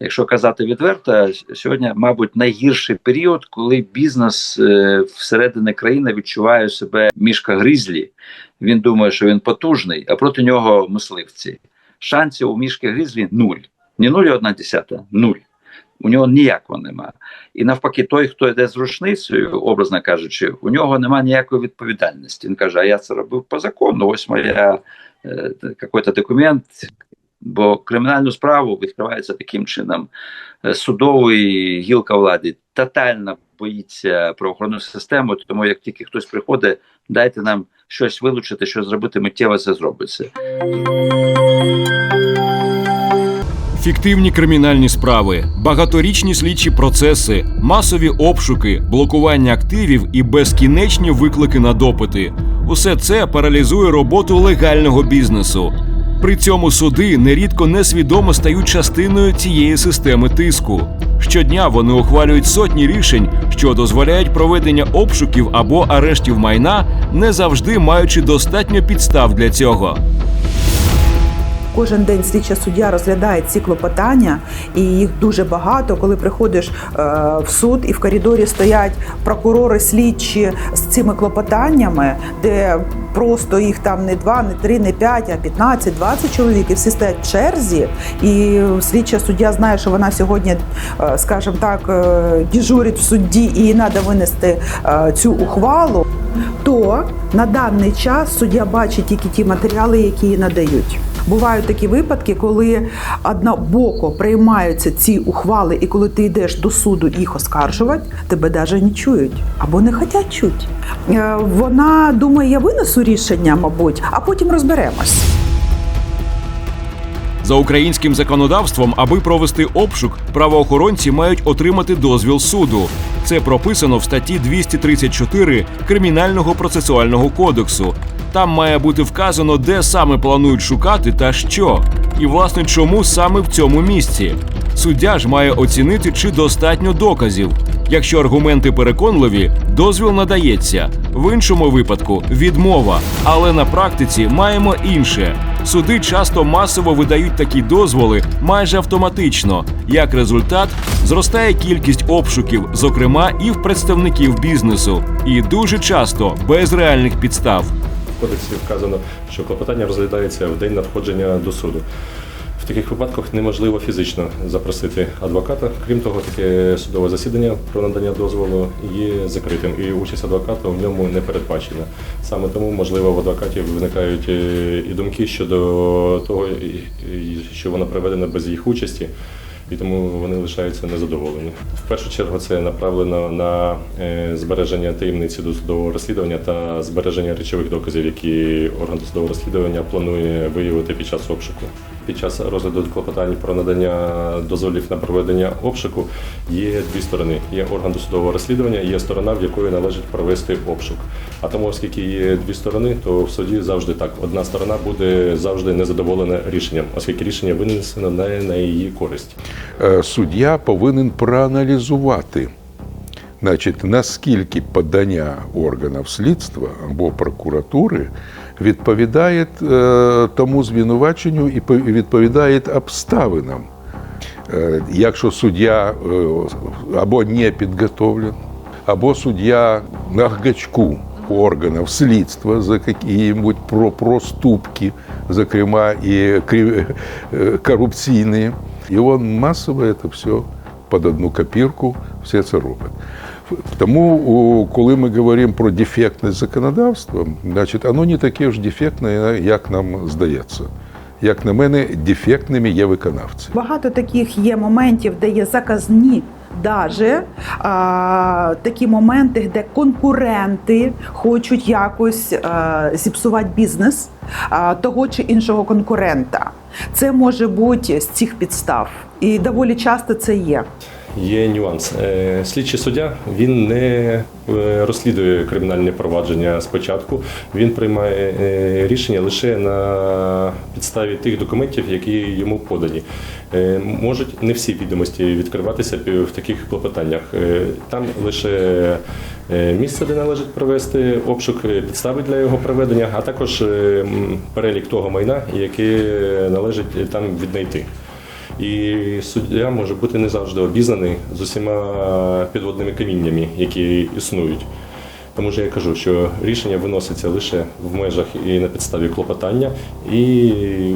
Якщо казати відверто, сьогодні, мабуть, найгірший період, коли бізнес е, всередині країни відчуває себе мішка гризлі. Він думає, що він потужний, а проти нього мисливці. Шансів у мішки гризлі нуль. Не нуль одна десята, нуль. У нього ніякого немає. І навпаки, той, хто йде з рушницею, образно кажучи, у нього немає ніякої відповідальності. Він каже: А я це робив по закону. Ось моя е, якийсь документ. Бо кримінальну справу відкривається таким чином. Е, Судовий гілка влади тотально боїться правоохоронну систему, тому як тільки хтось приходить, дайте нам щось вилучити, що зробити, миттєво це зробиться. Фіктивні кримінальні справи, багаторічні слідчі процеси, масові обшуки, блокування активів і безкінечні виклики на допити. Усе це паралізує роботу легального бізнесу. При цьому суди нерідко несвідомо стають частиною цієї системи тиску. Щодня вони ухвалюють сотні рішень, що дозволяють проведення обшуків або арештів майна, не завжди маючи достатньо підстав для цього. Кожен день слідча суддя розглядає ці клопотання, і їх дуже багато. Коли приходиш е, в суд і в коридорі стоять прокурори слідчі з цими клопотаннями, де просто їх там не два, не три, не п'ять, а 15, 20 чоловік, і всі стоять в черзі. І слідча суддя знає, що вона сьогодні, е, скажімо так, е, дежурить в судді, і їй треба винести цю ухвалу. То на даний час суддя бачить тільки ті матеріали, які їй надають. Бувають такі випадки, коли однобоко приймаються ці ухвали, і коли ти йдеш до суду їх оскаржувати, тебе навіть не чують або не хочуть чути. Е, Вона думає, я винесу рішення, мабуть, а потім розберемось. За українським законодавством, аби провести обшук, правоохоронці мають отримати дозвіл суду. Це прописано в статті 234 Кримінального процесуального кодексу. Там має бути вказано, де саме планують шукати та що, і власне чому саме в цьому місці. Суддя ж має оцінити, чи достатньо доказів. Якщо аргументи переконливі, дозвіл надається. В іншому випадку відмова. Але на практиці маємо інше. Суди часто масово видають такі дозволи майже автоматично. Як результат, зростає кількість обшуків, зокрема і в представників бізнесу, і дуже часто без реальних підстав. Кодексі вказано, що клопотання розглядається в день надходження до суду. В таких випадках неможливо фізично запросити адвоката. Крім того, таке судове засідання про надання дозволу є закритим, і участь адвоката в ньому не передбачена. Саме тому, можливо, в адвокатів виникають е, і думки щодо того, що воно проведено без їх участі. І тому вони лишаються незадоволені. В першу чергу це направлено на е, збереження таємниці досудового розслідування та збереження речових доказів, які орган досудового розслідування планує виявити під час обшуку. Під час розгляду клопотань про надання дозволів на проведення обшуку є дві сторони: є орган досудового розслідування, є сторона, в якої належить провести обшук. А тому, оскільки є дві сторони, то в суді завжди так. Одна сторона буде завжди незадоволена рішенням, оскільки рішення винесено не на її користь. Е, суддя повинен проаналізувати, значить, наскільки подання органів слідства або прокуратури відповідає е, тому звинуваченню і по- відповідає обставинам. Е, Якщо суддя е, або не підготовлен, або суддя на гачку органів слідства за які-небудь про проступки, зокрема і корупційні, і він масово це все під одну копірку все це робить. Тому, коли ми говоримо про дефектність законодавства, значить, воно не таке ж дефектне, як нам здається. Як на мене, дефектними є виконавці. Багато таких є моментів, де є заказні. Даже а, такі моменти, де конкуренти хочуть якось а, зіпсувати бізнес а, того чи іншого конкурента. Це може бути з цих підстав, і доволі часто це є. Є нюанс. Е, Слідчий суддя він не е, розслідує кримінальне провадження спочатку. Він приймає е, рішення лише на підставі тих документів, які йому подані. Можуть не всі відомості відкриватися в таких клопотаннях. Там лише місце, де належить провести обшук, підстави для його проведення, а також перелік того майна, яке належить там віднайти. І суддя може бути не завжди обізнаний з усіма підводними каміннями, які існують. Тому що я кажу, що рішення виноситься лише в межах і на підставі клопотання, і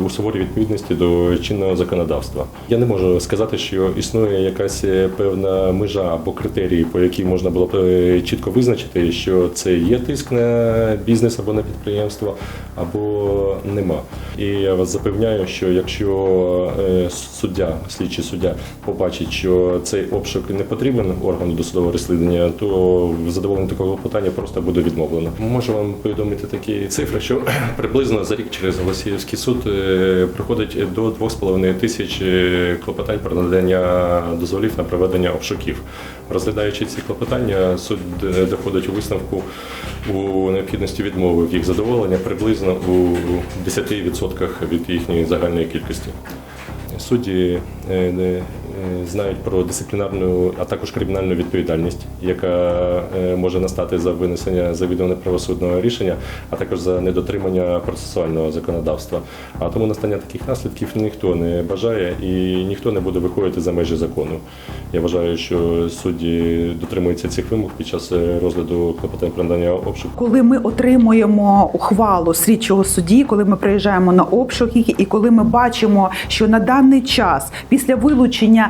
у суворій відповідності до чинного законодавства. Я не можу сказати, що існує якась певна межа або критерії, по якій можна було б е, чітко визначити, що це є тиск на бізнес або на підприємство, або нема. І я вас запевняю, що якщо е, суддя, слідчий суддя побачить, що цей обшук не потрібен органу досудового розслідування, то в задоволенні такого питання просто буде відмовлено. Можу вам повідомити такі цифри, що приблизно за рік через Голосіївський суд е, приходить до 2,5 тисяч е, клопотань про надання дозволів на проведення обшуків. Розглядаючи ці клопотання, суд е, доходить у висновку у необхідності відмови в їх задоволення приблизно у 10% від їхньої загальної кількості. Судді знають про дисциплінарну, а також кримінальну відповідальність, яка е, може настати за винесення завідомо неправосудного рішення, а також за недотримання процесуального законодавства. А тому настання таких наслідків ніхто не бажає і ніхто не буде виходити за межі закону. Я вважаю, що судді дотримуються цих вимог під час е, розгляду клопотань про надання обшуку. Коли ми отримуємо ухвалу слідчого судді, коли ми приїжджаємо на обшуки, і коли ми бачимо, що на даний час після вилучення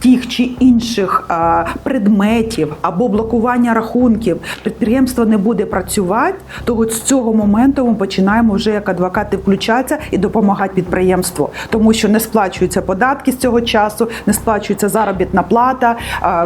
тих чи інших предметів або блокування рахунків підприємство не буде працювати, то от з цього моменту ми починаємо вже як адвокати включатися і допомагати підприємству, тому що не сплачуються податки з цього часу, не сплачується заробітна плата.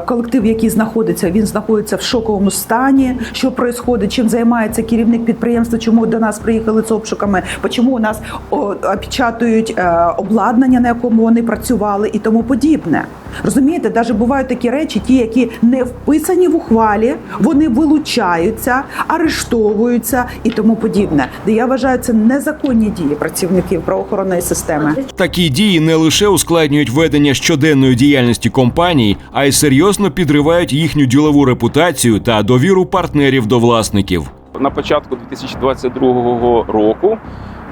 Колектив, який знаходиться, він знаходиться в шоковому стані. Що відбувається, чим займається керівник підприємства? Чому до нас приїхали з обшуками? Чому у нас опечатують е, обладнання, на якому вони працювали, і тому подібне. Розумієте, навіть бувають такі речі, ті, які не вписані в ухвалі, вони вилучаються, арештовуються і тому подібне. Де я вважаю, це незаконні дії працівників правоохоронної системи. Такі дії не лише ускладнюють ведення щоденної діяльності компаній, а й серйозно підривають їхню ділову репутацію та довіру партнерів до власників. на початку 2022 року.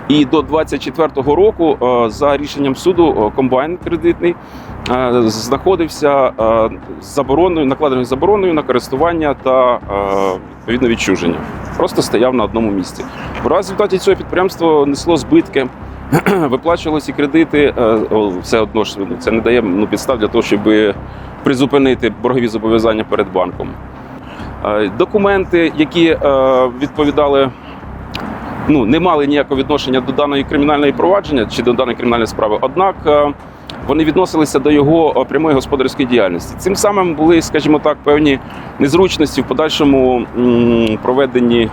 І до 2024 року е, за рішенням суду е, комбайн кредитний знаходився е, забороною, накладеною забороною на користування та е, відповідно відчуження. Просто стояв на одному місці. В результаті цього підприємство несло збитки. Виплачувалися кредити, е, все одно ж ну, це не дає ну, підстав для того, щоб призупинити боргові зобов'язання перед банком. Е, Документи, які е, відповідали, ну не мали ніякого відношення до даної кримінальної провадження чи до даної кримінальної справи, однак е, вони відносилися до його е, прямої господарської діяльності. Цим самим були, скажімо так, певні незручності в подальшому проведенні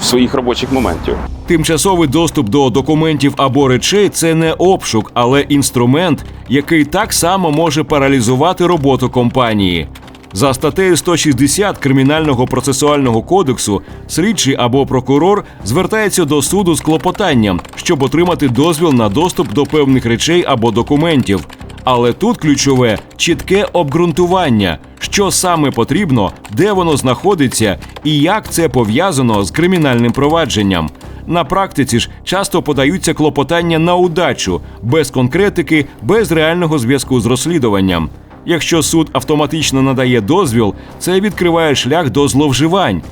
своїх робочих моментів. Тимчасовий доступ до документів або речей це не обшук, але інструмент, який так само може паралізувати роботу компанії. За статтею 160 Кримінального процесуального кодексу слідчий або прокурор звертається до суду з клопотанням, щоб отримати дозвіл на доступ до певних речей або документів. Але тут ключове чітке обґрунтування, що саме потрібно, де воно знаходиться і як це пов'язано з кримінальним провадженням. На практиці ж часто подаються клопотання на удачу, без конкретики, без реального зв'язку з розслідуванням. Якщо суд автоматично надає дозвіл, це відкриває шлях до зловживань.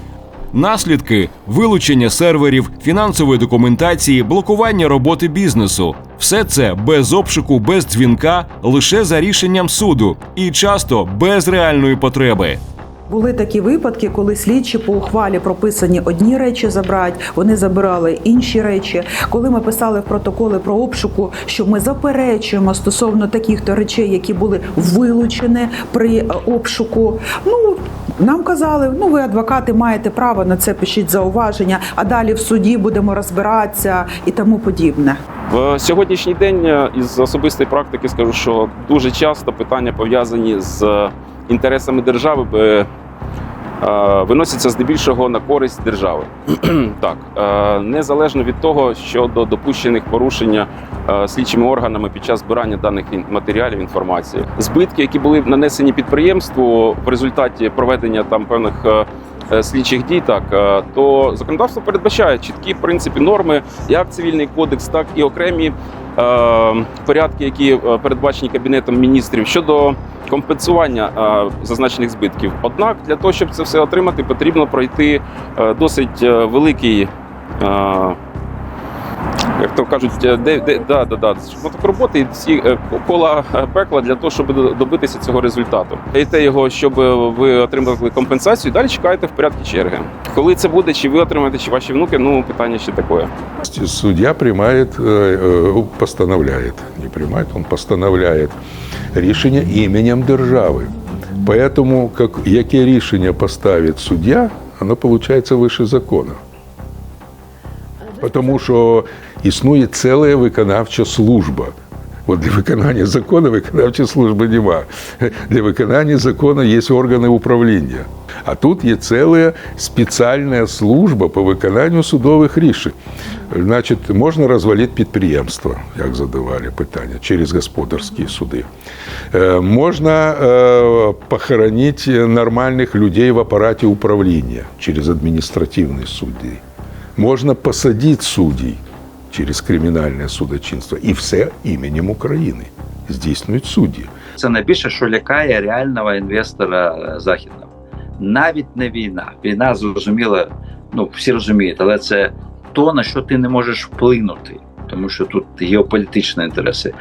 Наслідки вилучення серверів, фінансової документації, блокування роботи бізнесу. Все це без обшуку, без дзвінка, лише за рішенням суду і часто без реальної потреби. Були такі випадки, коли слідчі по ухвалі прописані одні речі забрати, вони забирали інші речі. Коли ми писали в протоколи про обшуку, що ми заперечуємо стосовно таких то речей, які були вилучені при е, обшуку. Ну нам казали, ну ви адвокати маєте право на це, пишіть зауваження, а далі в суді будемо розбиратися і тому подібне. В сьогоднішній день е, із особистої практики скажу, що дуже часто питання пов'язані з е, інтересами держави е, виносяться здебільшого на користь держави. так, незалежно від того, щодо допущених порушення слідчими органами під час збирання даних матеріалів інформації, збитки, які були нанесені підприємству в результаті проведення там певних слідчих дій, так е, то законодавство передбачає чіткі принципі норми, як цивільний кодекс, так і окремі е, порядки, які е, передбачені кабінетом міністрів щодо компенсування е, зазначених збитків. Однак для того, щоб це все отримати, потрібно пройти е, досить е, великий е, Як то кажуть, е, де, де да, да, да, шматок роботи і всі е, кола е, пекла для того, щоб до- добитися цього результату. Даєте його, щоб е, ви отримали компенсацію. Далі чекаєте в порядку черги. Коли це буде, чи ви отримаєте, чи ваші внуки, ну питання ще таке. Судья принимает, э, э, постановляет, не принимает, он постановляет рішення іменем держави. Поэтому, как, яке рішення поставить суддя, оно получается выше закона. Тому що існує ціла виконавча служба. От для виконання закону виконавчої служби нема. Для виконання закону є органи управління. А тут є ціла спеціальна служба по виконанню судових рішень. Значить, можна розвалити підприємство, як задавали питання, через господарські суди. Е, Можна е, похоронити нормальних людей в апараті управління через адміністративні суди. Можна посадити суддів через кримінальне судочинство. І все іменем України здійснюють судді. Це найбільше, що лякає реального інвестора е, західного. Навіть не війна. Війна зрозуміла, ну всі розуміють, але це то, на що ти не можеш вплинути, тому що тут геополітичні інтереси.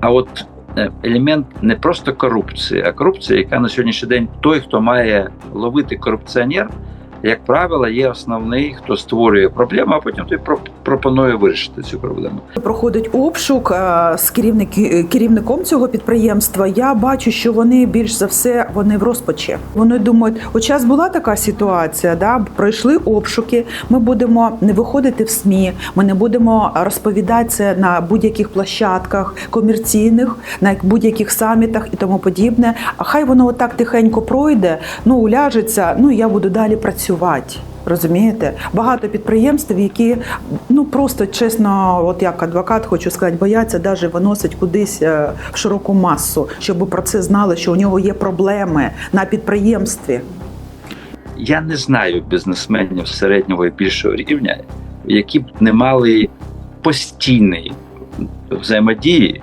А от е, елемент не просто корупції, а корупція, яка на сьогоднішній день той, хто має ловити корупціонер, як правило, є основний, хто створює проблему, а потім той пропонує вирішити цю проблему. Проходить обшук е, з керівник, керівником цього підприємства. Я бачу, що вони більш за все вони в розпачі. Вони думають, от час була така ситуація, да пройшли обшуки. Ми будемо не виходити в СМІ, ми не будемо розповідати це на будь-яких площадках комерційних, на будь-яких самітах і тому подібне. А хай воно отак тихенько пройде, ну уляжеться. Ну я буду далі працювати. Розумієте, багато підприємств, які ну просто чесно, от як адвокат, хочу сказати, бояться навіть виносить кудись е, в широку масу, щоб про це знали, що у нього є проблеми на підприємстві. Я не знаю бізнесменів середнього і більшого рівня, які б не мали постійної взаємодії.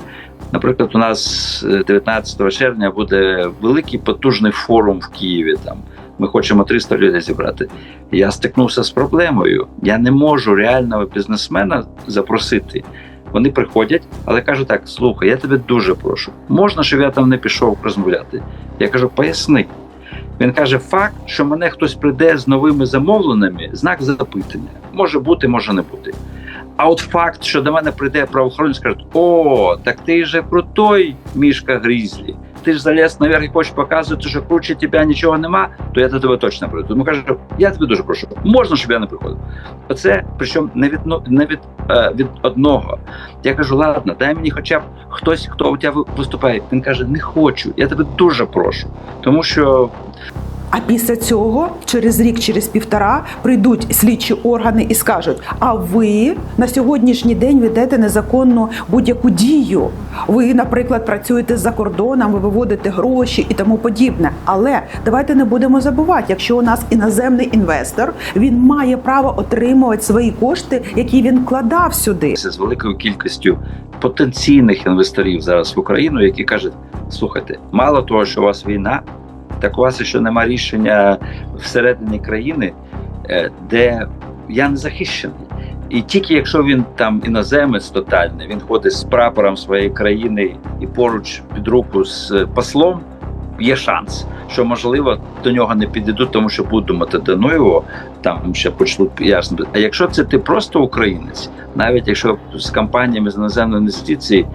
Наприклад, у нас е, 19 червня буде великий потужний форум в Києві. Там ми хочемо 300 людей зібрати. Я стикнувся з проблемою. Я не можу реального бізнесмена запросити. Вони приходять, але кажуть так: слухай, я тебе дуже прошу. Можна, щоб я там не пішов розмовляти? Я кажу, поясни. Він каже: факт, що мене хтось прийде з новими замовленнями, знак запитання. Може бути, може не бути. А от факт, що до мене прийде правоохоронець, скаже, о, так ти же крутой мішка грізлі. Ти ж заліз наверх і хочеш показувати, що круче тебе нічого нема, то я до тебе точно прийду. Тому кажу, я тебе дуже прошу, можна, щоб я не приходив. Оце причому не від, ну, не від, е, від одного. Я кажу, ладно, дай мені хоча б хтось, хто у тебе виступає. Він каже, не хочу, я тебе дуже прошу. Тому що А після цього, через рік, через півтора, прийдуть слідчі органи і скажуть: а ви на сьогоднішній день ведете незаконну будь-яку дію. Ви, наприклад, працюєте за кордоном, ви виводите гроші і тому подібне. Але давайте не будемо забувати, якщо у нас іноземний інвестор, він має право отримувати свої кошти, які він вкладав сюди. з великою кількістю потенційних інвесторів зараз в Україну, які кажуть: слухайте, мало того, що у вас війна, так у вас ще нема рішення всередині країни, е, де я не захищений. І тільки якщо він там іноземець тотальний, він ходить з прапором своєї країни і поруч під руку з послом, є шанс, що можливо до нього не підійдуть, тому що будуть думати, да ну його там ще почнуть ясно. А якщо це ти просто українець, навіть якщо з компаніями з іноземної інвестиції,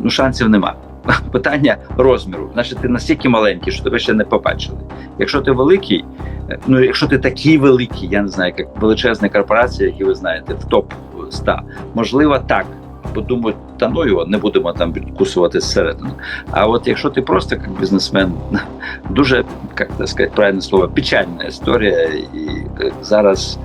ну шансів нема. Питання розміру. Значить, ти настільки маленький, що тебе ще не побачили. Якщо ти великий, е, ну якщо ти такий великий, я не знаю, як величезні корпорації, які ви знаєте, в топ 100, можливо, так. Бо та ну його не будемо там відкусувати зсередини. А от якщо ти просто як бізнесмен, дуже як сказати правильне слово, печальна історія, і е, зараз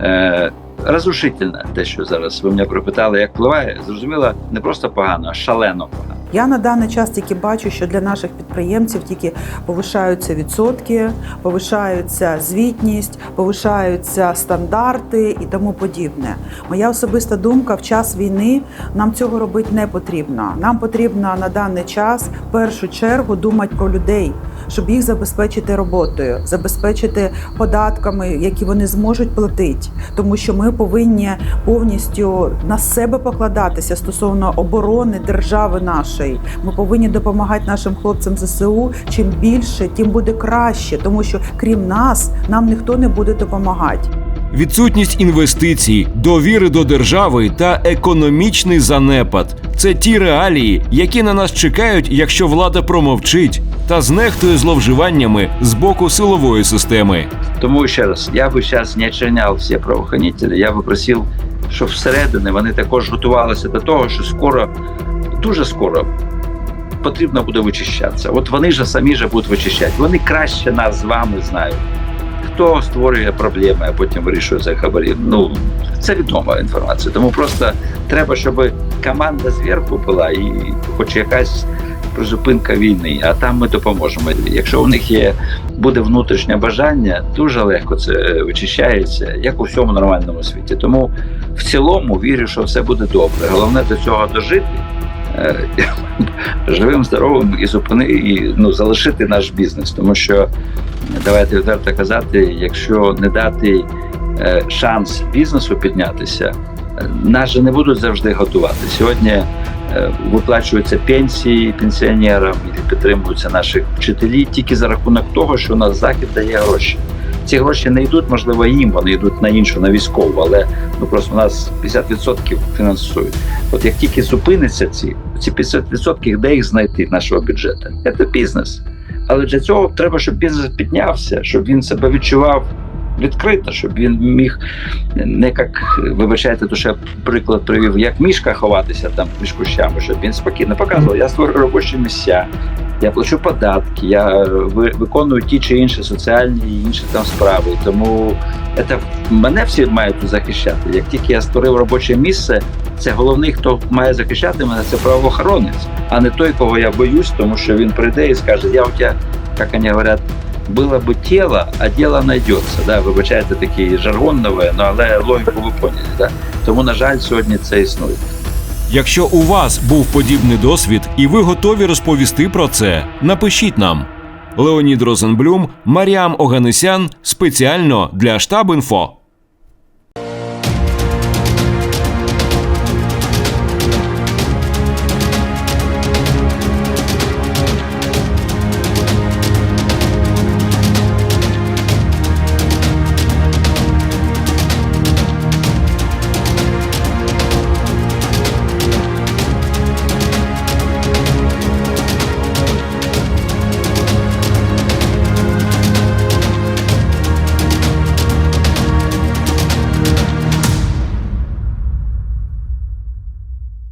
е, розрушительна те, що зараз ви мене пропитали, як впливає, зрозуміло, не просто погано, а шалено погано. Я на даний час тільки бачу, що для наших підприємців тільки повишаються відсотки, повишаються звітність, повишаються стандарти і тому подібне. Моя особиста думка в час війни нам цього робити не потрібно. Нам потрібно на даний час в першу чергу думати про людей, щоб їх забезпечити роботою, забезпечити податками, які вони зможуть платити, тому що ми повинні повністю на себе покладатися стосовно оборони держави нашої. Ми повинні допомагати нашим хлопцям ЗСУ. Чим більше, тим буде краще, тому що крім нас нам ніхто не буде допомагати. Відсутність інвестицій, довіри до держави та економічний занепад це ті реалії, які на нас чекають, якщо влада промовчить та знехтує зловживаннями з боку силової системи. Тому ще раз, я би зараз не очерняв всі правоохоронителі, я би просив, щоб всередині вони також готувалися до того, що скоро, дуже скоро потрібно буде вичищатися. От вони ж самі ж будуть вичищати. Вони краще нас з вами знають. Хто створює проблеми, а потім вирішує за хабарі. Ну це відома інформація. Тому просто треба, щоб команда зверху була і хоч якась призупинка війни, а там ми допоможемо. Якщо у них є буде внутрішнє бажання, дуже легко це вичищається, як у всьому нормальному світі. Тому в цілому вірю, що все буде добре. Головне до цього дожити. Е, Живим, здоровим і зупини і ну залишити наш бізнес, тому що давайте відверто казати, якщо не дати е, шанс бізнесу піднятися, е, нас же не будуть завжди готувати. Сьогодні виплачуються пенсії пенсіонерам і підтримуються наші вчителі тільки за рахунок того, що у нас захід дає гроші. Ці гроші не йдуть, можливо, їм, вони йдуть на іншу, на військову, але ну просто у нас 50% фінансують. От як тільки зупиниться ці, ці 50%, де їх знайти нашого бюджету? Це бізнес. Але для цього треба, щоб бізнес піднявся, щоб він себе відчував відкрито, щоб він міг не як, вибачайте, то я приклад привів, як мішка ховатися там між кущами, щоб він спокійно показував, я створю робочі місця, я плачу податки, я виконую ті чи інші соціальні і інші там справи. Тому це мене всі мають захищати. Як тільки я створив робоче місце, це головний, хто має захищати мене, це правоохоронець, а не той, кого я боюсь, тому що він прийде і скаже, я у тебе, як вони говорять, было бы тело, а дело найдется. Да, вибачайте такий жаргон нове, ну але логіку ви поняли. Да? Тому, на жаль, сьогодні це існує. Якщо у вас був подібний досвід і ви готові розповісти про це, напишіть нам. Леонід Розенблюм, Маріам Оганесян спеціально для штаб інфо.